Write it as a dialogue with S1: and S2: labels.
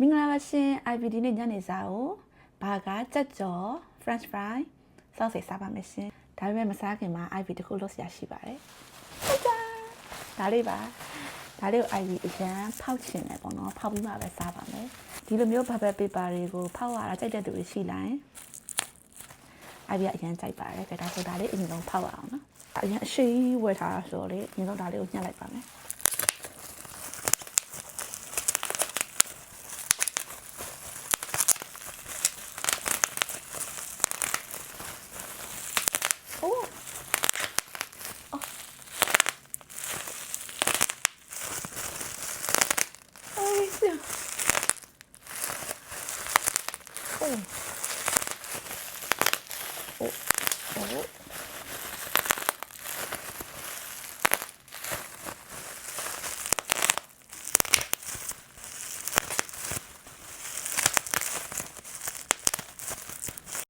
S1: မင်္ဂလာပါရှင် IVD နဲ့ညနေစာကိုဘာကကြက်ကြော် French fry စောက်စိတ်စားပါမယ်ရှင်ဒါပေမဲ့မစားခင်မှာ IV တစ်ခုလုပ်စရာရှိပါတယ်ဟုတ်ပါဒါလေးပါဒါလေးကို IV အရန်ဖောက်ချင်တယ်ပေါ့နော်ဖောက်ပြီးမှပဲစားပါမယ်ဒီလိုမျိုး bubble paper တွေကိုဖောက်ရတာကြိုက်တဲ့သူတွေရှိလိုက် IV ကအရန်ကြိုက်ပါတယ်ဒါဆိုဒါလေးအရင်ဆုံးဖောက်ရအောင်နော်အရင်အရှိဝယ်ထားတာဆိုတော့လေအရင်ဆုံးဒါလေးကိုညှက်လိုက်ပါမယ် 어.